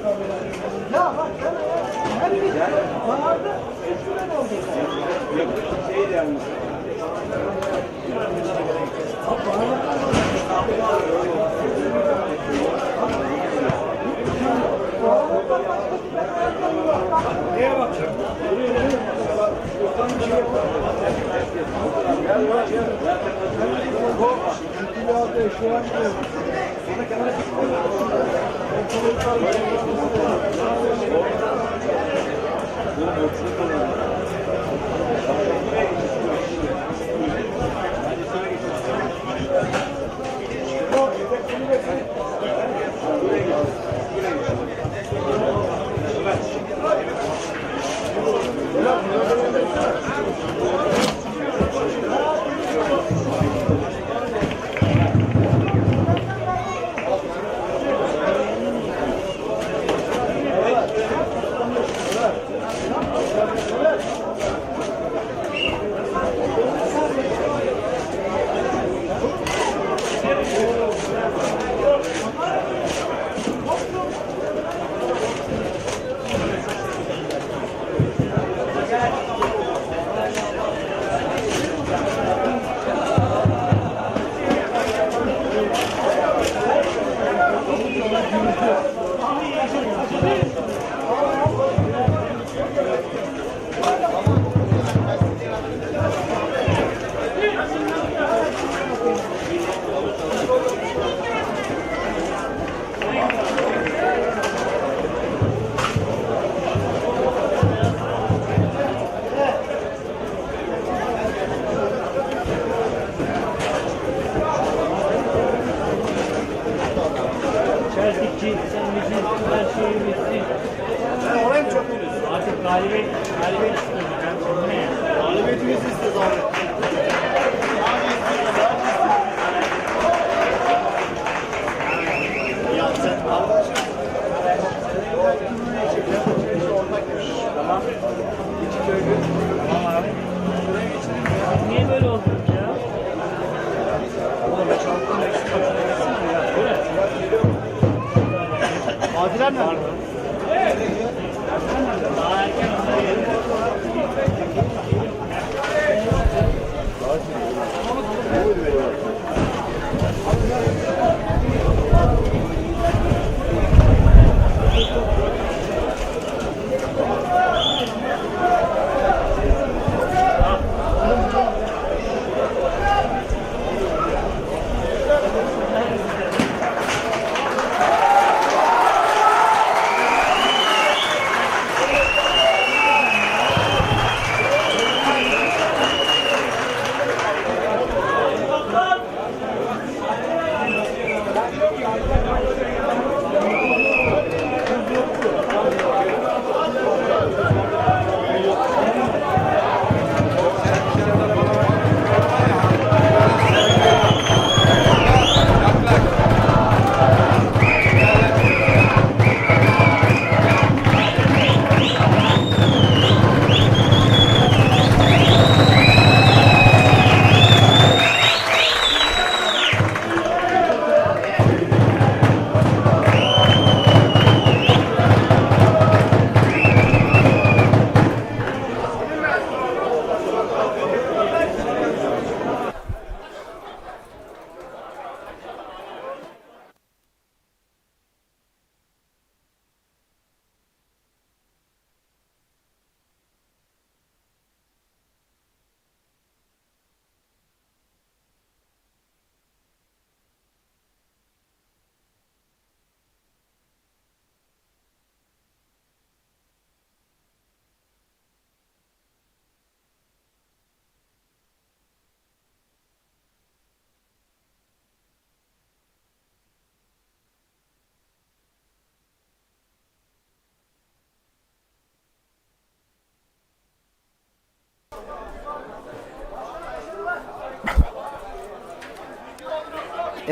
Ya bak ben her bir baharda eskiden oldu. Şey de yalnız. Neye bakacağım? Çeltikçi, Thank you.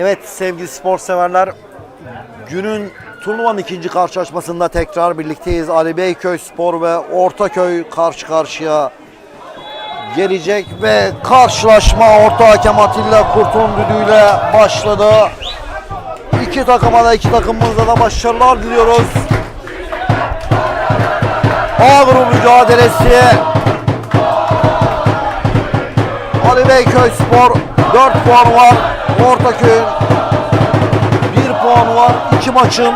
Evet sevgili spor severler günün turnuvanın ikinci karşılaşmasında tekrar birlikteyiz. Ali Beyköy Spor ve Ortaköy karşı karşıya gelecek ve karşılaşma orta hakem Atilla Kurt'un düdüğüyle başladı. İki takıma da iki takımımıza da başarılar diliyoruz. A grubu mücadelesi. Ali Beyköy Spor 4 puan var. Ortaköy'ün 1 puan var. 2 maçın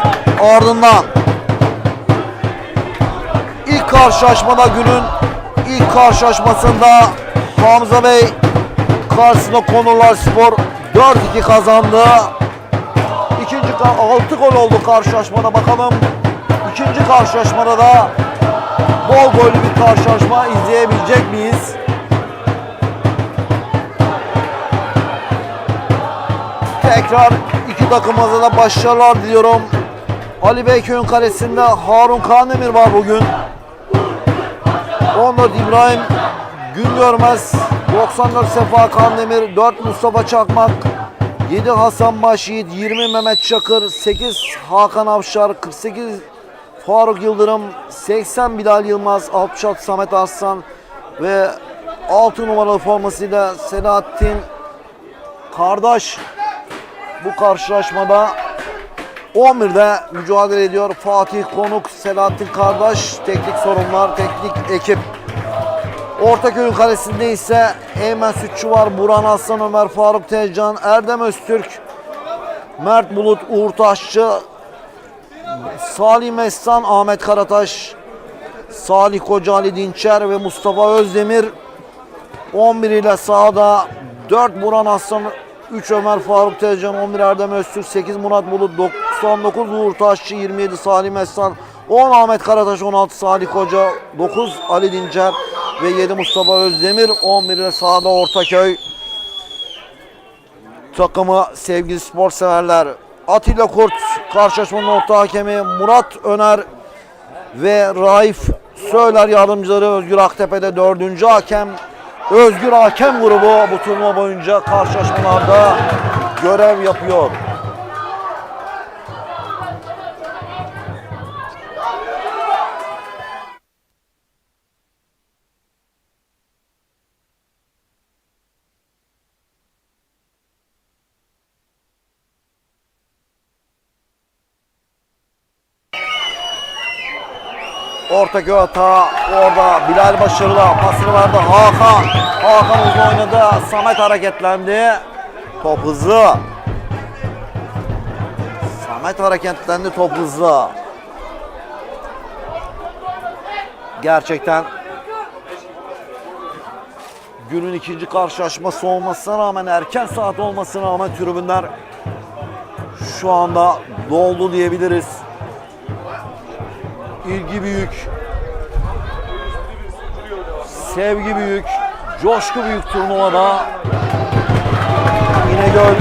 ardından. İlk karşılaşmada günün ilk karşılaşmasında Hamza Bey karşısında Konurlar Spor 4-2 kazandı. İkinci 6 gol oldu karşılaşmada bakalım. İkinci karşılaşmada da bol gollü bir karşılaşma izleyebilecek miyiz? Tekrar iki takımıza da başarılar diliyorum. Ali Beyköy'ün kalesinde Harun Kandemir var bugün. 14 İbrahim Güngörmez, 94 Sefa Kandemir, 4 Mustafa Çakmak, 7 Hasan Başyiğit, 20 Mehmet Çakır, 8 Hakan Avşar, 48 Faruk Yıldırım, 80 Bilal Yılmaz, 66 Samet Arslan ve 6 numaralı formasıyla Selahattin Kardeş bu karşılaşmada 11'de mücadele ediyor. Fatih Konuk, Selahattin Kardeş, teknik sorunlar, teknik ekip. Ortaköy'ün kalesinde ise Eymen Sütçü var, Burhan Aslan, Ömer Faruk Tezcan, Erdem Öztürk, Mert Bulut, Uğur Taşçı, Salih Mestan, Ahmet Karataş, Salih Koca Ali Dinçer ve Mustafa Özdemir 11 ile sahada 4 Burhan Aslan, 3 Ömer Faruk Tezcan, 11 Erdem Öztürk, 8 Murat Bulut, 99 Uğur Taşçı, 27 Salih Mestan, 10 Ahmet Karataş, 16 Salih Koca, 9 Ali Dinçer ve 7 Mustafa Özdemir, 11 ile sahada Ortaköy takımı sevgili spor severler. Atilla Kurt karşılaşmanın orta hakemi Murat Öner ve Raif Söyler yardımcıları Özgür Aktepe'de dördüncü hakem. Özgür Hakem grubu bu turnuva boyunca karşılaşmalarda görev yapıyor. Ortaköy hata orada Bilal başarılı pasını verdi Hakan. Hakan uzun oynadı. Samet hareketlendi. Top hızlı. Samet hareketlendi top hızlı. Gerçekten günün ikinci karşılaşması olmasına rağmen erken saat olmasına rağmen tribünler şu anda doldu diyebiliriz. İlgi büyük. Sevgi büyük. Coşku büyük turnuvada. İnegöl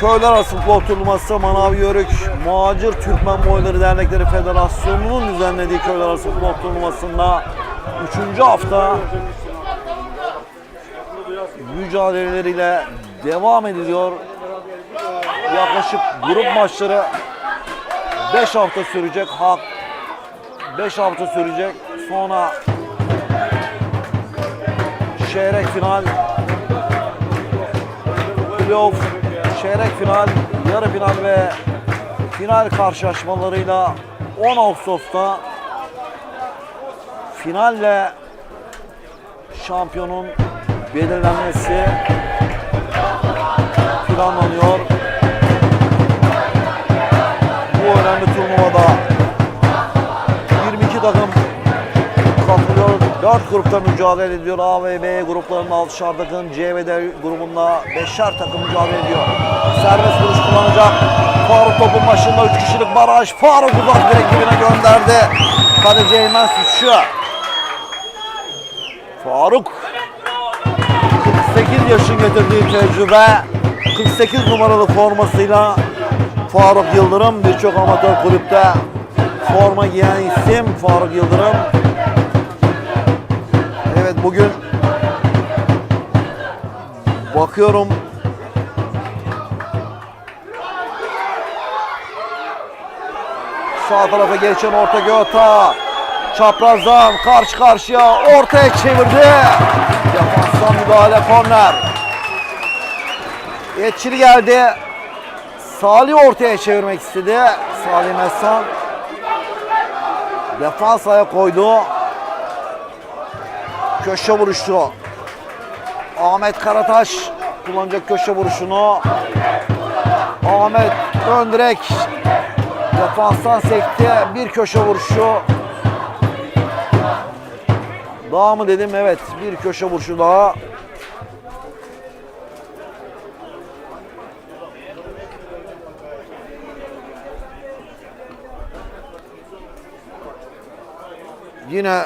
Köyler Arası Futbol Turnuvası Manav Yörük Muhacir Türkmen Boyları Dernekleri Federasyonu'nun düzenlediği Köyler Arası Futbol Turnuvası'nda 3. hafta mücadeleleriyle devam ediliyor. Yaklaşık grup maçları 5 hafta sürecek. Hak 5 hafta sürecek. Sonra çeyrek final, playoff, çeyrek final, yarı final ve final karşılaşmalarıyla 10 Ağustos'ta finalle şampiyonun belirlenmesi planlanıyor. Bu önemli turnuvada 22 takım katılıyor. 4 grupta mücadele ediyor. A ve B gruplarında 6'şar takım, C ve D grubunda 5'er takım mücadele ediyor. Serbest vuruş kullanacak. Faruk topun başında 3 kişilik baraj. Faruk uzak direk dibine gönderdi. Kaleci Eymen Sütçü. Faruk 48 yaşın getirdiği tecrübe 48 numaralı formasıyla Faruk Yıldırım birçok amatör kulüpte forma giyen isim Faruk Yıldırım. Bugün bakıyorum sağ tarafa geçen orta Göta çaprazdan karşı karşıya ortaya çevirdi. Defanstan müdahale korner. Etkili geldi. Salih ortaya çevirmek istedi. Salih Messan. Defans koydu. Köşe vuruşu. Ahmet Karataş kullanacak köşe vuruşunu. Ahmet ön direk. Defanstan sekti. Bir köşe vuruşu. Daha mı dedim? Evet. Bir köşe vuruşu daha. Yine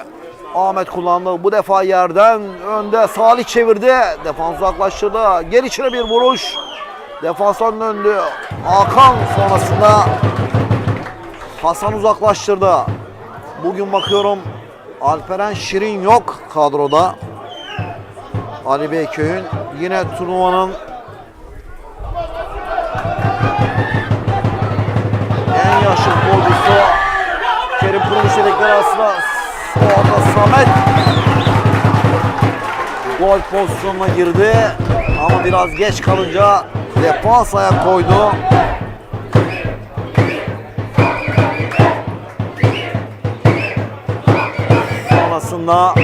Ahmet kullandı. Bu defa yerden önde Salih çevirdi. Defans uzaklaştırdı. Geri içine bir vuruş. Defanstan döndü. Hakan sonrasında Hasan uzaklaştırdı. Bugün bakıyorum Alperen Şirin yok kadroda. Ali Beyköy'ün yine turnuvanın en yaşlı futbolcusu Kerim Kuruluş yedekleri arasında Samet gol pozisyonuna girdi ama biraz geç kalınca defans ayak koydu. Sonrasında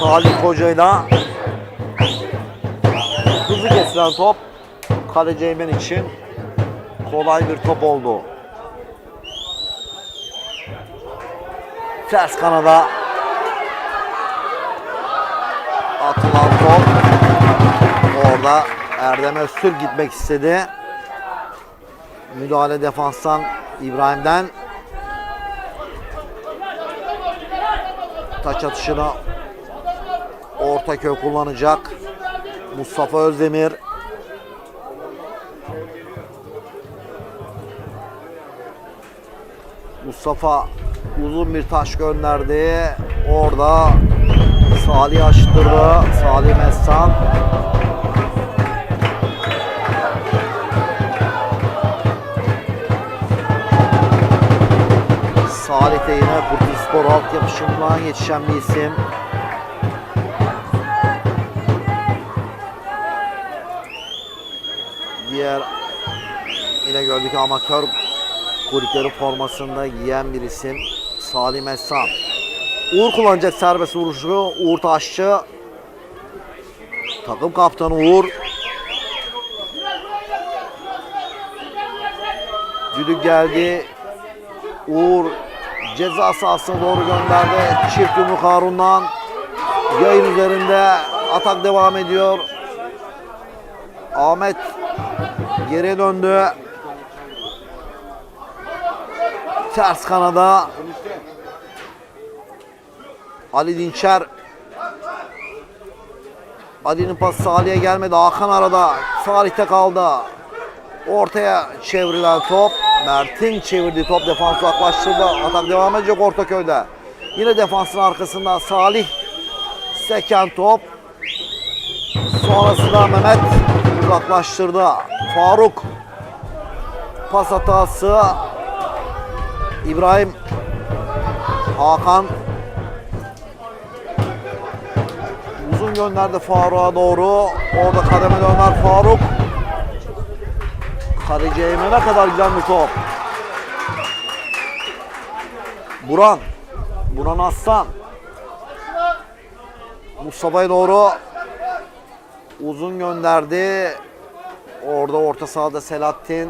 Salih Koca'yla hızlı kesilen top kaleci Eymen için kolay bir top oldu. Ters kanada atılan top orada Erdem Öztürk gitmek istedi. Müdahale defanstan İbrahim'den taç atışını Ortaköy kullanacak. Mustafa Özdemir Mustafa uzun bir taş gönderdi. Orada Salih açtırdı. Salih Messan. Salih de yine Kurtuluş Spor altyapısından yetişen bir isim. Diğer yine gördük amatör kulüpleri formasında giyen bir isim Salih Messan. Uğur kullanacak serbest vuruşu. Uğur Taşçı. Takım kaptanı Uğur. Düdük geldi. Uğur ceza sahasına doğru gönderdi. Çift yumruk Harun'dan. Yayın üzerinde atak devam ediyor. Ahmet geriye döndü. Ters kanada Ali Dinçer Ali'nin pası Salih'e gelmedi. Hakan arada. Salih'te kaldı. Ortaya çevrilen top. Mert'in çevirdiği top defans uzaklaştırdı. Atak devam edecek Ortaköy'de. Yine defansın arkasında Salih seken top. Sonrasında Mehmet uzaklaştırdı. Faruk pas hatası. İbrahim Hakan uzun gönderdi Faruk'a doğru. Orada kademe döner Faruk. Kaleci Eymen'e kadar giden bir top. Buran. Buran Aslan. Mustafa'ya doğru uzun gönderdi. Orada orta sahada Selahattin